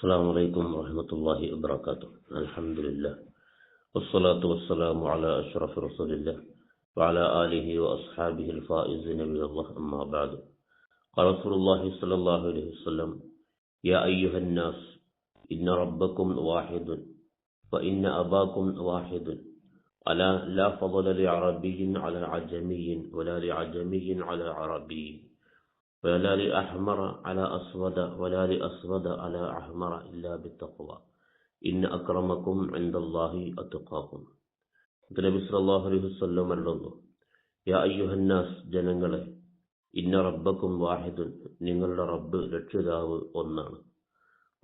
السلام عليكم ورحمة الله وبركاته. الحمد لله. والصلاة والسلام على أشرف رسول الله وعلى آله وأصحابه الفائزين من الله أما بعد. قال رسول الله صلى الله عليه وسلم يا أيها الناس إن ربكم واحد وإن أباكم واحد. ألا لا فضل لعربي على عجمي ولا لعجمي على عربي. ولا لأحمر على أسود ولا لأسود على أحمر إلا بالتقوى. إن أكرمكم عند الله أتقاكم. നബി സല്ലല്ലാഹു അലൈഹി വസല്ലം മരണന്നു യാ അയ്യുഹന്നാസ് ജനങ്ങളെ ഇന്ന റബ്ബക്കും വാഹിദുൻ നിങ്ങളുടെ റബ്ബ് രക്ഷിതാവ് ഒന്നാണ്.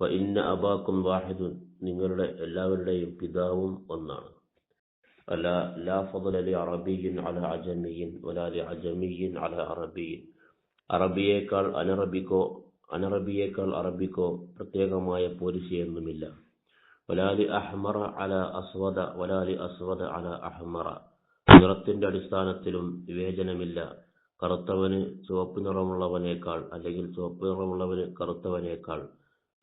വ ഇന്ന അബാക്കും വാഹിദുൻ നിങ്ങളുടെ എല്ലാവരുടെയും പിതാവും ഒന്നാണ്. അല ലാ ഫضل لعربي على عجمي ولا لعجمي على عربي അറബിയേക്കാൾ അനറബിക്കോ അനറബിയേക്കാൾ അറബിക്കോ പ്രത്യേകമായ പോലിസിയൊന്നുമില്ല വലാലി അഹ്മറ അല അസ്വദ വലാലി അസ്വദ അല അഹ്മറ. നിറത്തിന്റെ അടിസ്ഥാനത്തിലും വിവേചനമില്ല. കറുത്തവന് ചുവപ്പ് നിറമുള്ളവനേക്കാൾ അല്ലെങ്കിൽ ചുവപ്പ് നിറമുള്ളവന് കറുത്തവനേക്കാൾ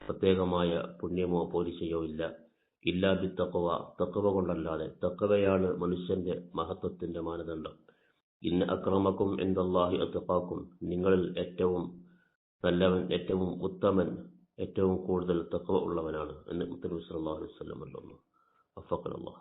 പ്രത്യേകമായ പുണ്യമോ പോലീസയോ ഇല്ല. ഇല്ലാ ബി തക്കവ തക്കവ കൊണ്ടല്ലാതെ തക്കവയാണ് മനുഷ്യന്റെ മഹത്വത്തിന്റെ മാനദണ്ഡം. ഇന്ന് അക്രമക്കും എന്തല്ലാഹി അത്തപ്പാക്കും നിങ്ങളിൽ ഏറ്റവും നല്ലവൻ ഏറ്റവും ഉത്തമൻ ഏറ്റവും കൂടുതൽ തക്വ ഉള്ളവനാണ് എന്ന് മുത്തലൂസ് അള്ളാഹു വസല്ലം പറഞ്ഞു. അഫഖൽ അല്ലാഹ്